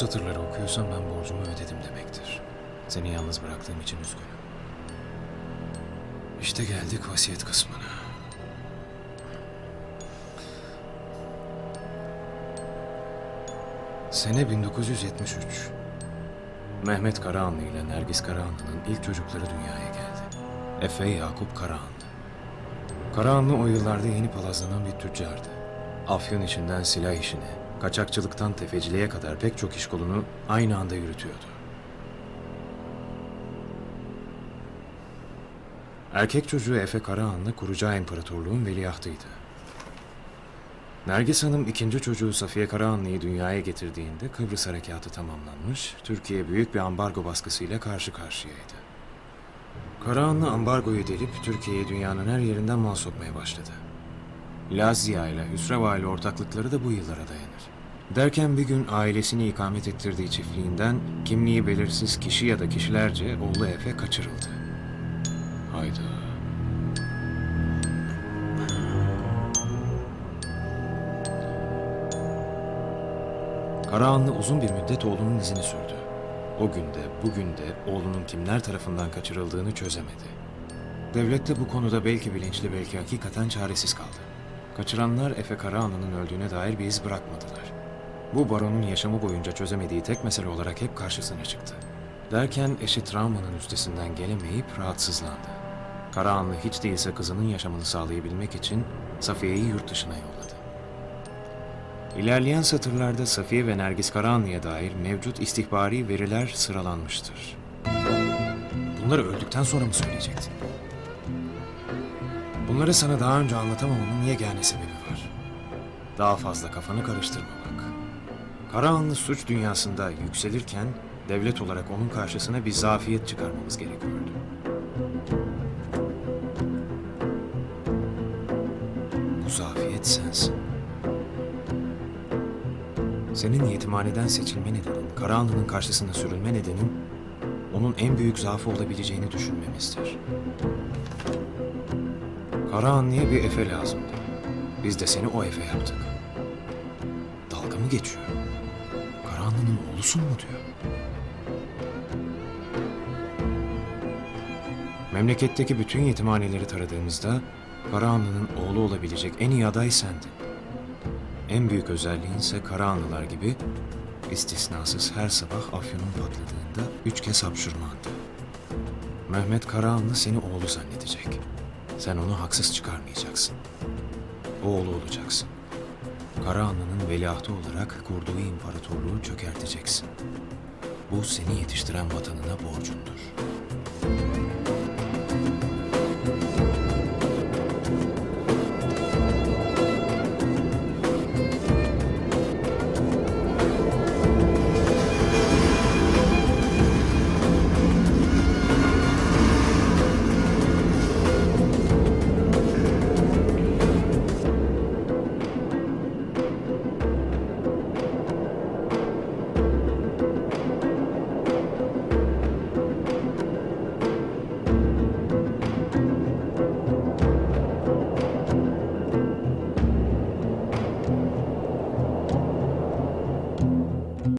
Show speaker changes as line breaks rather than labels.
satırları okuyorsam ben borcumu ödedim demektir. Seni yalnız bıraktığım için üzgünüm. İşte geldik vasiyet kısmına. Sene 1973. Mehmet Karahanlı ile Nergis Karahanlı'nın ilk çocukları dünyaya geldi. Efe Yakup Karahanlı. Karahanlı o yıllarda yeni palazlanan bir tüccardı. Afyon içinden silah işine, kaçakçılıktan tefeciliğe kadar pek çok iş kolunu aynı anda yürütüyordu. Erkek çocuğu Efe Karahanlı kuracağı imparatorluğun veliahtıydı. Nergis Hanım ikinci çocuğu Safiye Karahanlı'yı dünyaya getirdiğinde Kıbrıs Harekatı tamamlanmış, Türkiye büyük bir ambargo baskısıyla karşı karşıyaydı. Karahanlı ambargoyu delip Türkiye'ye dünyanın her yerinden mal sokmaya başladı. Lazia ile Hüsreva ile ortaklıkları da bu yıllara dayanır. Derken bir gün ailesini ikamet ettirdiği çiftliğinden kimliği belirsiz kişi ya da kişilerce oğlu Efe kaçırıldı. Hayda. Karahanlı uzun bir müddet oğlunun izini sürdü. O günde, bugün de oğlunun kimler tarafından kaçırıldığını çözemedi. Devlet de bu konuda belki bilinçli belki hakikaten çaresiz kaldı. Kaçıranlar Efe Karahanlı'nın öldüğüne dair bir iz bırakmadılar. Bu baronun yaşamı boyunca çözemediği tek mesele olarak hep karşısına çıktı. Derken eşi travmanın üstesinden gelemeyip rahatsızlandı. Karahanlı hiç değilse kızının yaşamını sağlayabilmek için Safiye'yi yurt dışına yolladı. İlerleyen satırlarda Safiye ve Nergis Karahanlı'ya dair mevcut istihbari veriler sıralanmıştır. Bunları öldükten sonra mı söyleyecektin? Bunları sana daha önce anlatamamamın yegane sebebi var. Daha fazla kafanı karıştırmamak. Karahanlı suç dünyasında yükselirken devlet olarak onun karşısına bir zafiyet çıkarmamız gerekiyordu. Bu zafiyet sensin. Senin yetimhaneden seçilme nedenin, Karahanlı'nın karşısına sürülme nedenin onun en büyük zaafı olabileceğini düşünmemizdir. Karahanlı'ya bir Efe lazımdı. Biz de seni o Efe yaptık. Dalga mı geçiyor? Karahanlı'nın oğlusun mu diyor. Memleketteki bütün yetimhaneleri taradığımızda Karahanlı'nın oğlu olabilecek en iyi aday sendin. En büyük özelliğin ise Karahanlılar gibi istisnasız her sabah afyonun patladığında üç kez hapşurmandı. Mehmet Karahanlı seni oğlu zannedecek. Sen onu haksız çıkarmayacaksın. Oğlu olacaksın. Karahanlı'nın veliahtı olarak kurduğu imparatorluğu çökerteceksin. Bu seni yetiştiren vatanına borcundur.